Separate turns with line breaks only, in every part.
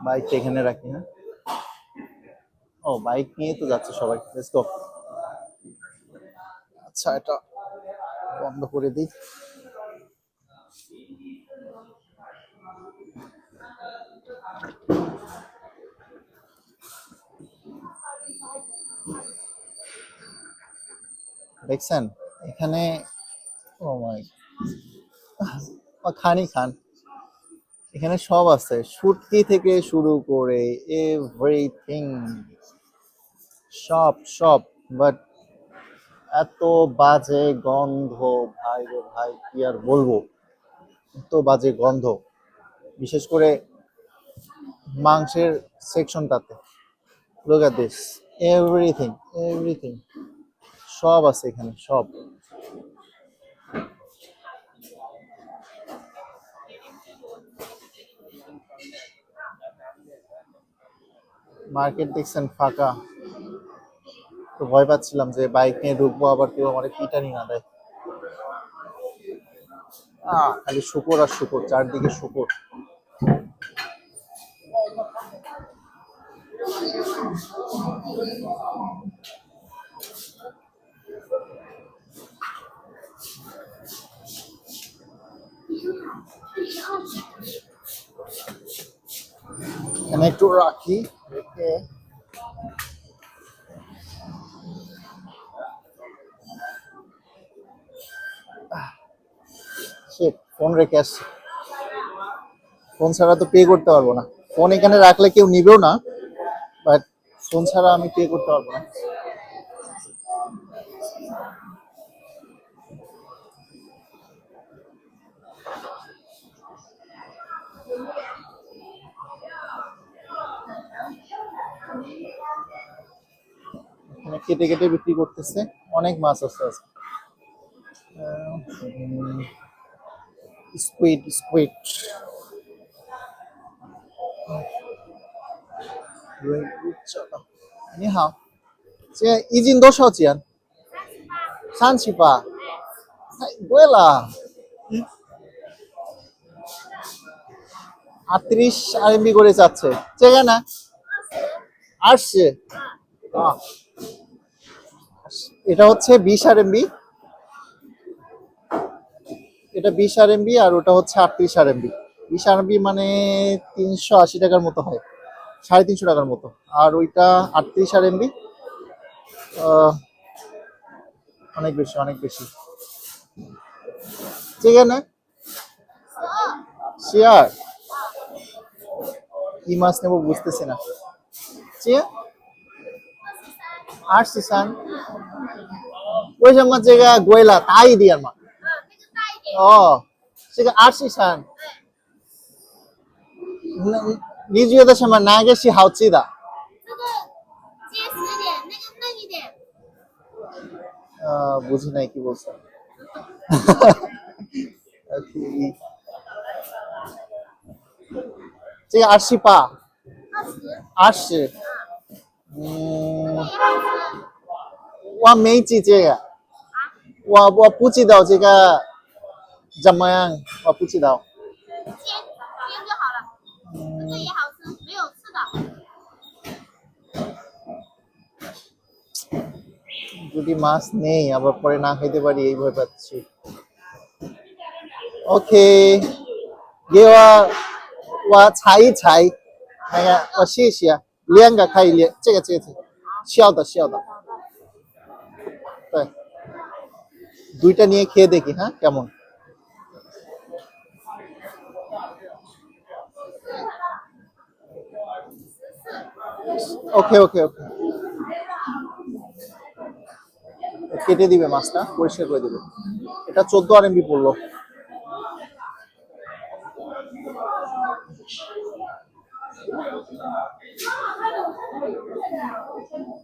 বাইকটা এখানে রাখি হ্যাঁ। ও, বাইক নিয়ে তো যাচ্ছে সবাই। লেটস আচ্ছা এটা বন্ধ করে দিই। দেখছেন? এখানে, ও মাই। খানি খান। এখানে সব আছে। শুটকি থেকে শুরু করে এভরিথিং সব সব। বাট এত বাজে গন্ধ, ভাই রে ভাই, কি আর বলব? এত বাজে গন্ধ। বিশেষ করে মাংসের সেকশনটাতে লোক this এভরিথিং এভরিথিং সব আছে এখানে, সব। মার্কেট দেখছেন ফাঁকা। তো ভয় পাচ্ছিলাম যে বাইক নিয়ে ঢুকবো, আবার কেউ আমার পিটানি না দেয় খালি শুকর আর শুকর, চারদিকে শুকর। এখানে একটু রাখি, রেখে। ফোন রেখে আসছি। ফোন ছাড়া তো পে করতে পারব না। ফোন এখানে রাখলে কেউ নিবেও না বাট ফোন ছাড়া আমি পে করতে পারব না। এখানে কেটে কেটে বিক্রি করতেছে অনেক মাছ আছে আজকে স্কুইড স্কুইড 你好，现在一斤多少钱？三十八，太贵了。আটত্রিশ আরএমবি করে চাচ্ছে চেগে না আসছে আহ। এটা হচ্ছে বিশ আরএমবি এটা বিশ আর এমবি আর ওটা হচ্ছে আটত্রিশ আরএমবি বিশ আর এমবি মানে তিনশো আশি টাকার মতো হয়, সাড়ে তিনশো টাকার মতো। আর ওইটা আটত্রিশ আর এমবি অনেক বেশি অনেক বেশি। ঠিক আছে? শেয়ার কি মাছ নেব বুঝতেছি না। ঠিক সান 为什么这个贵了大一点嘛？
嗯那个大一点。
哦这个二十三。那你觉得什么？哪个是好吃的？
这个结实一点那个嫩一点。
呃不是那个不是。哈哈哈 ok 这个二十八。
二十。
二十。嗯。我没记这个我我不知道这个怎么样，我不知道。
煎煎就好了，这个也好吃，没有刺的。
যদি মাছ নেই আবার পরে না খাইতে পারি এই ভয় পাচ্ছি ওকে 给我我猜一猜，那个我试一试，两个可以连，这个这个这个小的小的， নিয়ে খেয়ে দেখি হ্যাঁ? কেমন? ওকে ওকে ওকে। কেটে দিবে মাছটা, পরিষ্কার করে দিবে। এটা চোদ্দ আর এমবি পড়ল।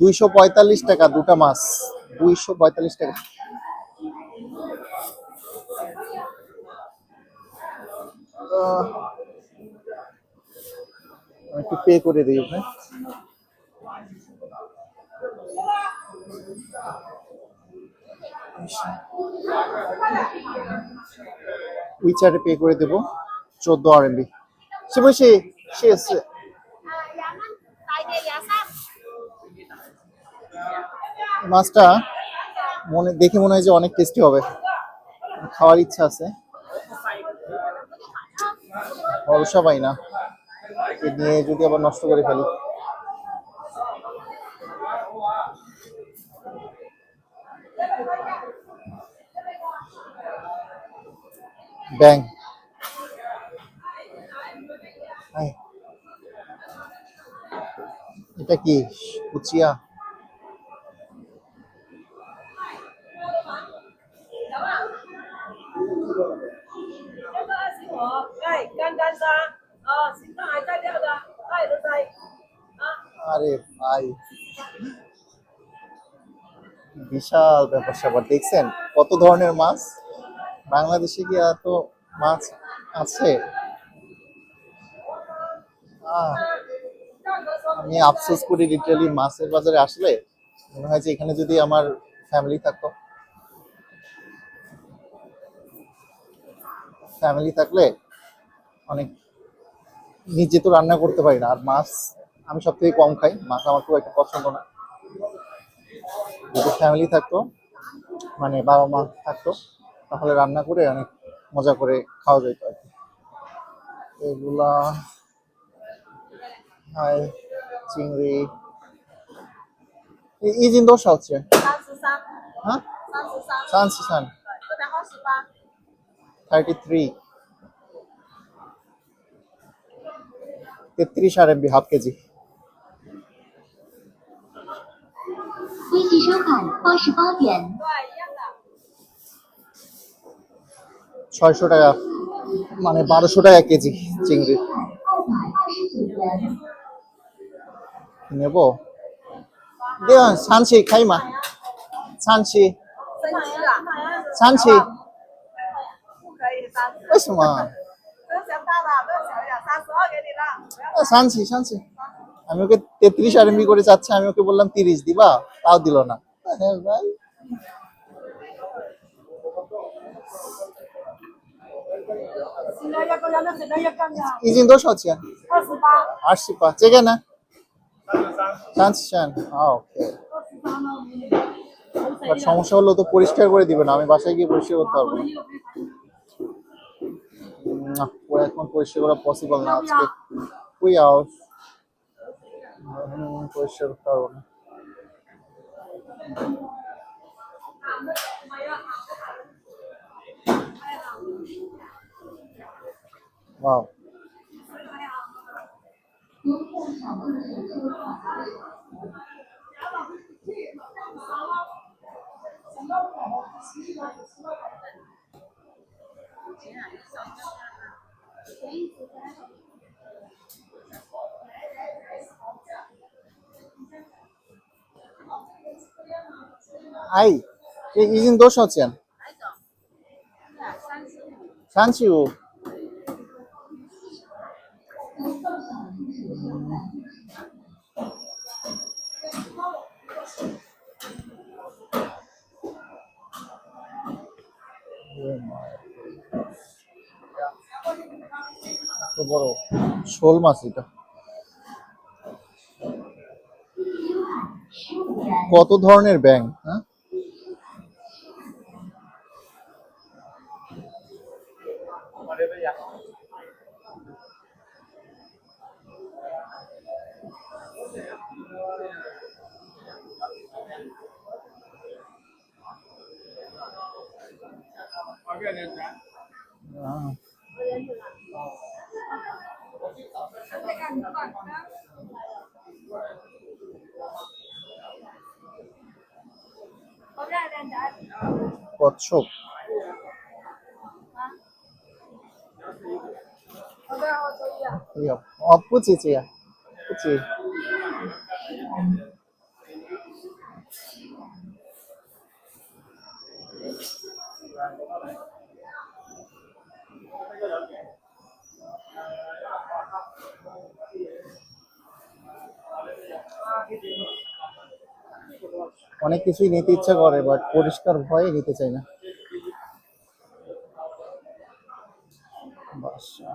দুইশো পঁয়তাল্লিশ টাকা দুটা মাছ। দুইশো পঁয়তাল্লিশ টাকা আহ, আমি একটু পে করে দিই আপনার উইচারে পে করে দেব, চোদ্দ আর এমবি
সে শিবশি শেষ
মাছটা মনে, দেখে মনে হয় যে অনেক টেস্টি হবে। খাওয়ার ইচ্ছা আছে। ভরসা পাই না। নিয়ে যদি আবার নষ্ট করে ফেলি। ব্যাং। এটা কি? কুচিয়া? বিশাল ব্যাপার স্যাপার। দেখছেন কত ধরনের মাছ? বাংলাদেশে কি এত মাছ আছে? আমি আফসোস করি লিটারালি মাছের বাজারে আসলে মনে হয় যে এখানে যদি আমার ফ্যামিলি থাকতো। ফ্যামিলি থাকলে অনেক নিজে তো রান্না করতে পারি না। আর মাছ আমি সব থেকে কম খাই, মাছ আমার খুব একটা পছন্দ না। যদি ফ্যামিলি থাকতো মানে বাবা মা থাকতো তাহলে রান্না করে অনেক মজা করে খাওয়া যেত আর কি এগুলা হাই চিংড়ি 이一斤多少钱？
三十三，
啊，
三十三，
三十三
这边二十八。
থার্টি থ্রি তেত্রিশ আর এমবি হাফ কেজি
微信收看八十八元。
对，一样的。
ছয়শো টাকা মানে বারোশো টাকা কেজি চিংড়ি
二百二十九元。
নেব দেখ ছানছি খাই মা ছানছি
生气了？
ছানছি
不可以三十，
为什么
这想大了，这小一点，三十二给你了。不要
ছানছি ছানছি আমি ওকে তেত্রিশ আর এমবি করে চাচ্ছে আমি ওকে বললাম তিরিশ দিবা তাও দিল না। ভাই সমস্যা হলো তো পরিষ্কার করে দিবে না আমি বাসায় গিয়ে পরিষ্কার করতে পারব না। এখন পরিষ্কার করা পসিবল না। আজকে পরিষ্কার করতে পারব না। 啊 아이 বড় শোল মাছ এটা। কত ধরনের ব্যাংক হ্যাঁ? আহ, কচ্ছপ এই অপ- অ不姐姐不姐 অনেক কিছুই নিতে ইচ্ছা করে বাট পরিষ্কার ভয়ে নিতে চাই না বাসায়-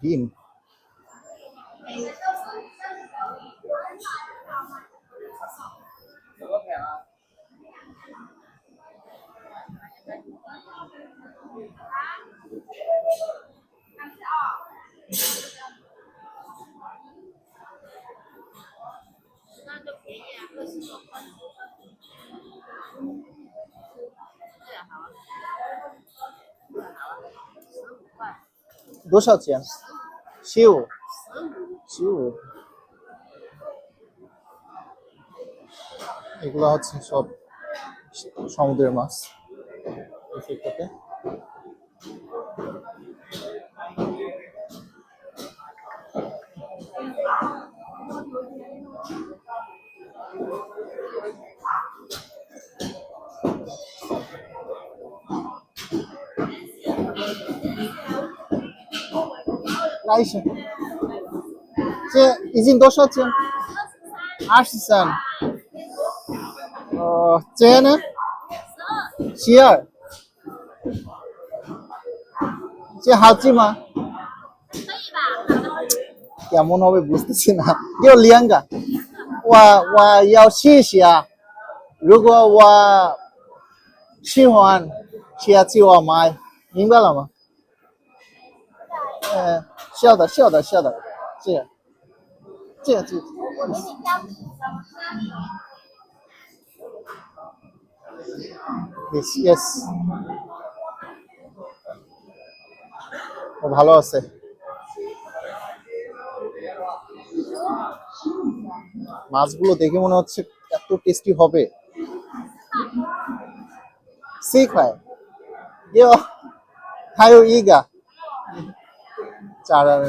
几？啊？感谢啊！那就便宜啊，二十。好，好，多少钱？শিউ শিউ এগুলো হচ্ছে সব সমুদ্রের মাছ। 呢？十二。这好记吗？
可以吧？好的。
কেমন হবে বুঝতেছি না কেউ লিয়াঙ্গা 我我要谢谢啊，如果我喜欢下次我买，明白了吗？呃， 晓得晓得晓得，这样这样这样。Yes, yes. ও ভালো আছে মাছগুলো দেখে মনে হচ্ছে এত টেস্টি হবে শিখ হয় ইয়ো হায়ো ইগা চার আর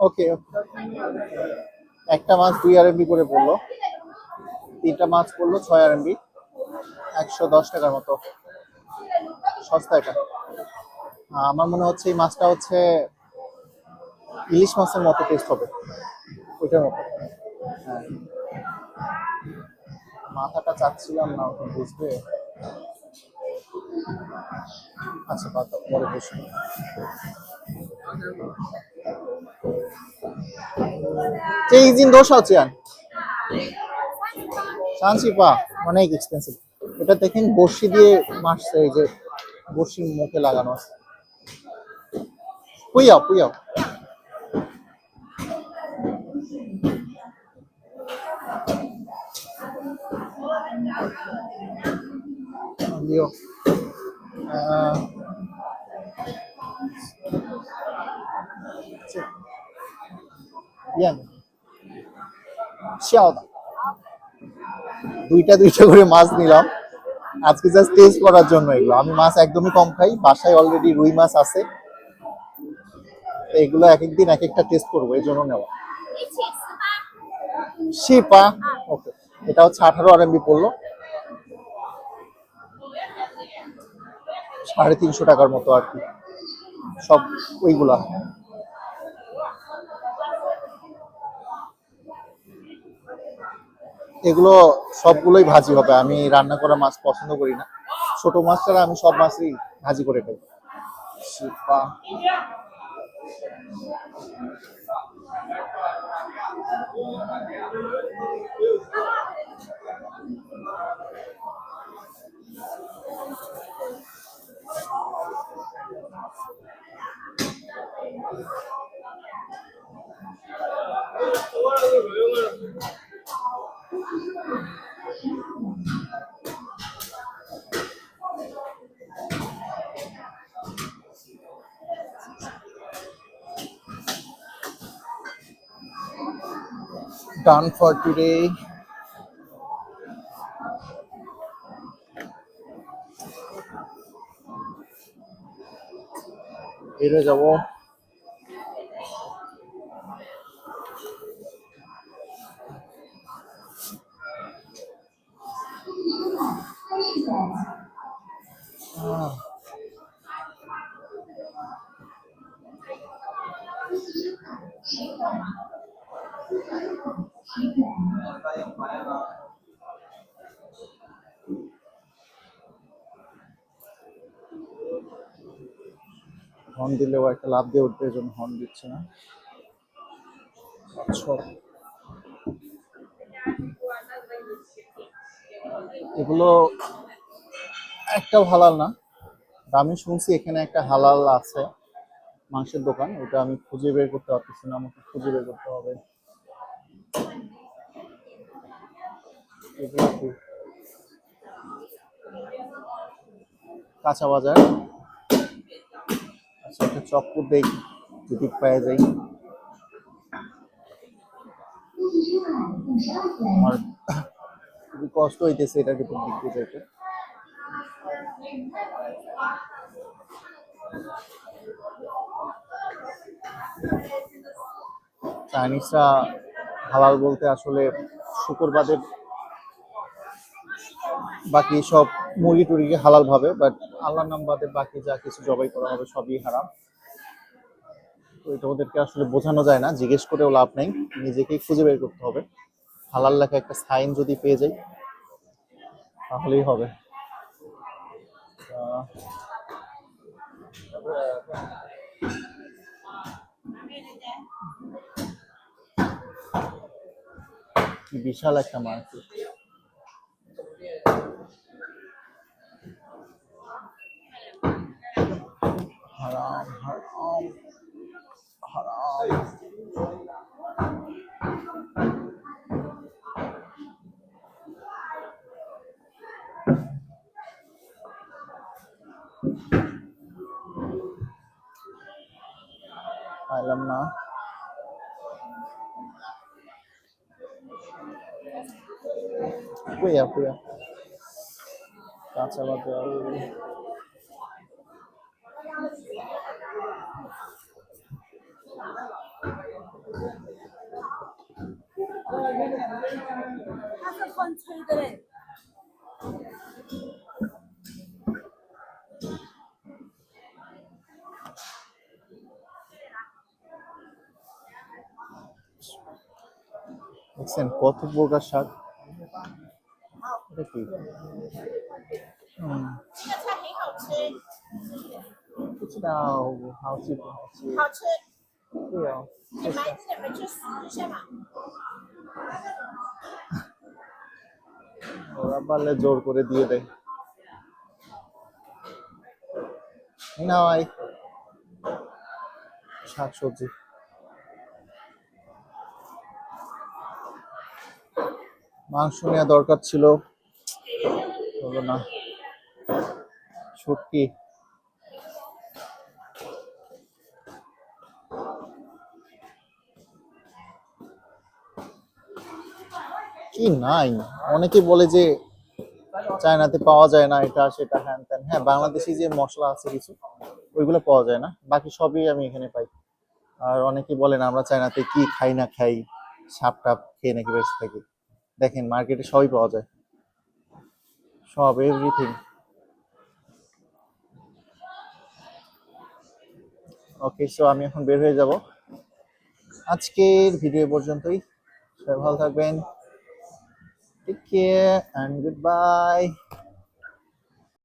ওকে একটা মাছ দুই আর এমবি করে পড়ল তিনটা মাছ পড়ল ছয় আর একশো দশ টাকার মতো। সস্তা এটা। আমার মনে হচ্ছে এই মাছটা হচ্ছে ইলিশ মাছের মতো টেস্ট হবে। ওইটার মতো। হ্যাঁ। মাথাটা চাচ্ছিলাম না, ওটা বুঝবে? আচ্ছা পাতা পরে বসে যে দোষ আছে শান্তি পা অনেক এক্সপেন্সিভ এটা দেখেন বড়শি দিয়ে মারছে, এই যে বড়শির মুখে লাগানো আছে। পুইয়াও পুইয়াও। দুইটা দুইটা করে মাছ নিলাম। আজকে জাস্ট টেস্ট করার জন্য এগুলো। আমি মাছ একদমই কম খাই, বাসায় অলরেডি রুই মাছ আছে। এগুলো এক একদিন এক একটা টেস্ট করব, এই জন্য নেওয়া। শিপা ওকে এটা হচ্ছে আঠারো আর এমবি পড়ল। সাড়ে তিনশো টাকার মতো আর কি। সব ওইগুলা। এগুলো সবগুলোই ভাজি হবে। আমি রান্না করা মাছ পছন্দ করি না। ছোট মাছ ছাড়া আমি সব মাছই ভাজি করে খাই। শিপা। done for today. বেরো যাব আহ, হর্ন দিলেও একটা লাভ দিয়ে উঠবে এই জন্য হর্ন দিচ্ছে না। আচ্ছা। এগুলো একটাও হালাল না। আমি শুনছি, এখানে একটা হালাল আছে মাংসের দোকান, ওটা আমি খুঁজে বের করতে পারতেছি না, আমাকে খুঁজে বের করতে হবে? কাঁচা বাজার। আচ্ছা একটা চক্কর দেই যদি পাওয়া যায় আমার খুবই কষ্ট হইতেছে এটার ভিতর দিতে যেতে চাইনিজরা হালাল বলতে আসলে শুকুরবাদের বাকি সব মুরগি টুরগি হালাল ভাবে বাট আল্লাহ নাম বাদে বাকি যা কিছু জবাই করা হবে সবই হারাম। তো এটা ওদেরকে আসলে বোঝানো যায় না, জিজ্ঞেস করেও লাভ নেই। নিজেকেই খুঁজে বের করতে হবে। হালাল লেখা একটা সাইন যদি পেয়ে যাই, তাহলেই হবে আহ, কি বিশাল একটা মার্কেট। হারাম হারাম হারাম। কই আপুরা কাঁচা বাজার দেখছেন কত প্রকার শাক? এটা কি হুম
这个菜很好吃，
不知道好吃不好吃
好吃。
对啊
你买这个回去试一下嘛。
ওরা পারলে জোর করে দিয়ে দেয় না ভাই শাকসবজি মাংস নেওয়া দরকার ছিল হলো না। কি নাই? অনেকে বলে যে চায়নাতে পাওয়া যায় না এটা, সেটা, হ্যান ত্যান। হ্যাঁ বাংলাদেশি যে মশলা আছে কিছু, ওইগুলো পাওয়া যায় না। বাকি সবই আমি এখানে পাই। আর অনেকে বলেন আমরা চায়নাতে কি খাই না খাই, সাপ টাপ খেয়ে নাকি বেঁচে থাকি। দেখেন, মার্কেটে সবই পাওয়া যায়। সব এভরিথিং ওকে সো আমি এখন বের হয়ে যাব। আজকের ভিডিও পর্যন্তই। সবাই ভালো থাকবেন। Take care and good bye